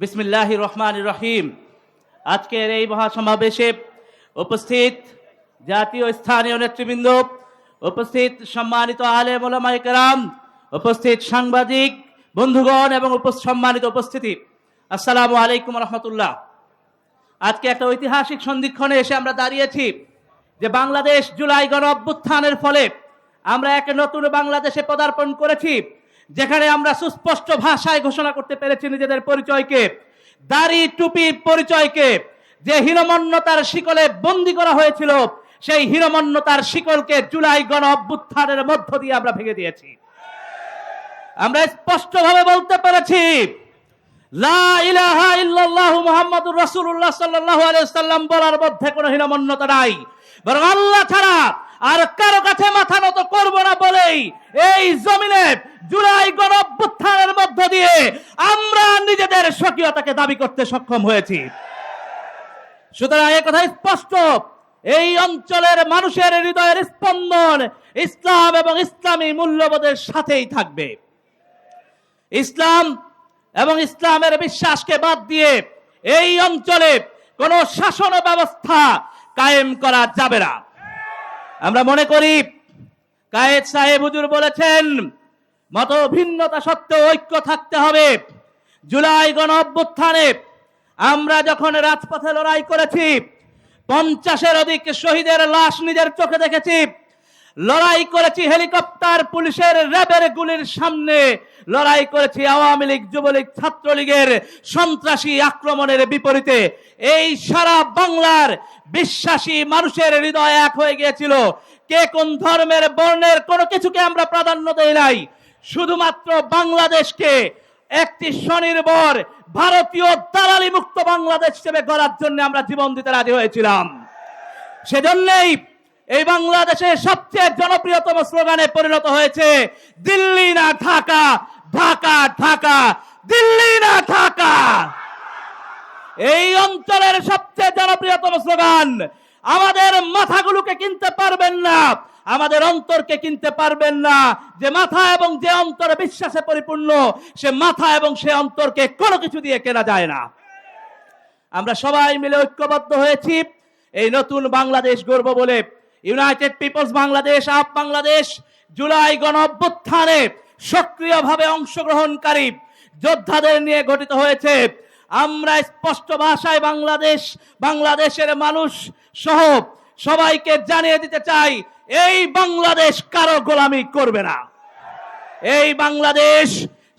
বিসমিল্লাহ রহমান রহিম। আজকের এই মহাসমাবেশে উপস্থিত জাতীয় স্থানীয় নেতৃবৃন্দ, উপস্থিত সম্মানিত আলেম ওলামায়ে কেরাম উপস্থিত সাংবাদিক, বন্ধুগণ এবং সম্মানিত উপস্থিতি। আসসালামু আলাইকুম রহমতুল্লাহ। আজকে একটা ঐতিহাসিক সন্ধিক্ষণে এসে আমরা দাঁড়িয়েছি যে বাংলাদেশ জুলাই গণ অভ্যুত্থানের ফলে আমরা এক নতুন বাংলাদেশে পদার্পণ করেছি। যেখানে আমরা সুস্পষ্ট ভাষায় ঘোষণা করতে পেরেছি নিজেদের পরিচয়কে, দাড়ি টুপির পরিচয়কে, যে হীনমন্যতার শিকলে বন্দি করা হয়েছিল, সেই হীনমন্যতার শিকলকে জুলাই গণ অভ্যুত্থানের মধ্য দিয়ে আমরা ভেঙে দিয়েছি। আমরা স্পষ্টভাবে বলতে পেরেছি বলার মধ্যে কোনো হীনমন্যতা নাই। বরং আল্লাহ ছাড়া আর কারও কাছে মাথা নত করব না বলেই এই জমিনে জুলাই গণ অভ্যুত্থানের মধ্য দিয়ে আমরা নিজেদের স্বকীয়তাকে দাবি করতে সক্ষম হয়েছি। সুতরাং এ কথা স্পষ্ট। এই অঞ্চলের মানুষের হৃদয়ের স্পন্দন ইসলাম এবং ইসলামী মূল্যবোধের সাথেই থাকবে। ইসলাম এবং ইসলামের বিশ্বাসকে বাদ দিয়ে এই অঞ্চলে কোন শাসন ব্যবস্থা কায়েম করা যাবে না। আমরা মনে করি, কায়েদ সাহেব হুজুর বলেছেন, মত ভিন্নতা সত্ত্বেও ঐক্য থাকতে হবে। জুলাই গণ অভ্যুত্থানে আমরা যখন রাজপথে লড়াই করেছি, পঞ্চাশের অধিক শহীদের লাশ নিজের চোখে দেখেছি। লড়াই করেছি হেলিকপ্টার পুলিশের র্যাবের গুলির সামনে। লড়াই করেছি আওয়ামী লীগ, যুবলীগ, ছাত্রলীগের সন্ত্রাসী আক্রমণের বিপরীতে। এই সারা বাংলার বিশ্বাসী মানুষের হৃদয় এক হয়ে গিয়েছিল। কে কোন ধর্মের, বর্ণের কোনো কিছুকে আমরা প্রাধান্য দেই নাই। শুধুমাত্র বাংলাদেশকে একটি স্বনির্ভর, ভারতীয় দালালি মুক্ত বাংলাদেশ হিসেবে গড়ার জন্য আমরা জীবন দিতে রাজি হয়েছিলাম। সেজন্যই এই বাংলাদেশের সবচেয়ে জনপ্রিয়তম স্লোগানে পরিণত হয়েছে, দিল্লি না ঢাকা ঢাকা ঢাকা, দিল্লি না ঢাকা। এই অঞ্চলের সবচেয়ে জনপ্রিয়তম স্লোগান, আমাদের মাথাগুলোকে কিনতে পারবেন না, আমাদের অন্তরকে কিনতে পারবেন না। যে মাথা এবং যে অন্তরে বিশ্বাসে পরিপূর্ণ, সে মাথা এবং সে অন্তরকে কোনো কিছু দিয়ে কেনা যায় না। আমরা সবাই মিলে ঐক্যবদ্ধ হয়েছি, এই নতুন বাংলাদেশ গর্ব বলে United people's Bangladesh up Bangladesh জুলাই গণ অভ্যুত্থানে সক্রিয়ভাবে অংশগ্রহণকারী যোদ্ধাদের নিয়ে গঠিত হয়েছে। আমরা স্পষ্ট ভাষায় বাংলাদেশ, বাংলাদেশের মানুষ সহ সবাইকে জানিয়ে দিতে চাই, এই বাংলাদেশ কারও গোলামি করবে না। এই বাংলাদেশ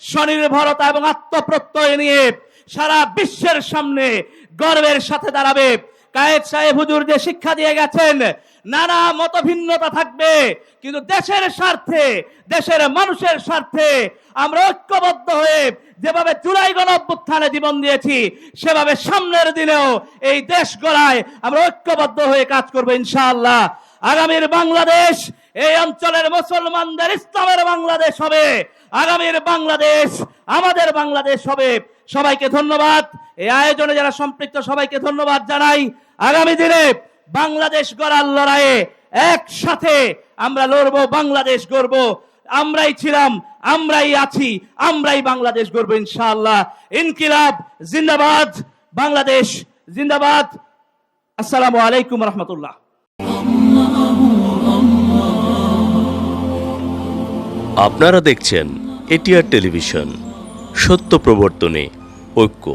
স্বনির্ভরতা এবং আত্মপ্রত্যয় নিয়ে সারা বিশ্বের সামনে গর্বের সাথে দাঁড়াবে। কায়েদ সাহেব হুজুর যে শিক্ষা দিয়ে গেছেন নানা মতভিন্নতা থাকবে, কিন্তু দেশের স্বার্থে, দেশের মানুষের স্বার্থে আমরা ঐক্যবদ্ধ হয়ে যেভাবে জুলাই গণ অভ্যুত্থানে জীবন দিয়েছি, সেভাবে সামনের দিনেও এই দেশ গড়ায় আমরা ঐক্যবদ্ধ হয়ে কাজ করব ইনশাআল্লাহ। আগামীর বাংলাদেশ, এই অঞ্চলের মুসলমানদের ইসলামের বাংলাদেশ হবে। আগামীর বাংলাদেশ, আমাদের বাংলাদেশ হবে। সবাইকে ধন্যবাদ। এই আয়োজনে যারা সম্পৃক্ত, সবাইকে ধন্যবাদ জানাই। আগামী দিনে বাংলাদেশ গড়ার লড়াইয়ে একসাথে আমরা লড়বো, বাংলাদেশ গড়ব। আমরাই ছিলাম, আমরাই আছি, আমরাই বাংলাদেশ গড়বো ইনশাআল্লাহ। ইনকিলাব, জিন্দাবাদ, বাংলাদেশ, জিন্দাবাদ। আসসালামু আলাইকুম রহমতুল্লাহ। আপনারা দেখছেন এটিআর টেলিভিশন, সত্য প্রবর্তনে ঐক্য।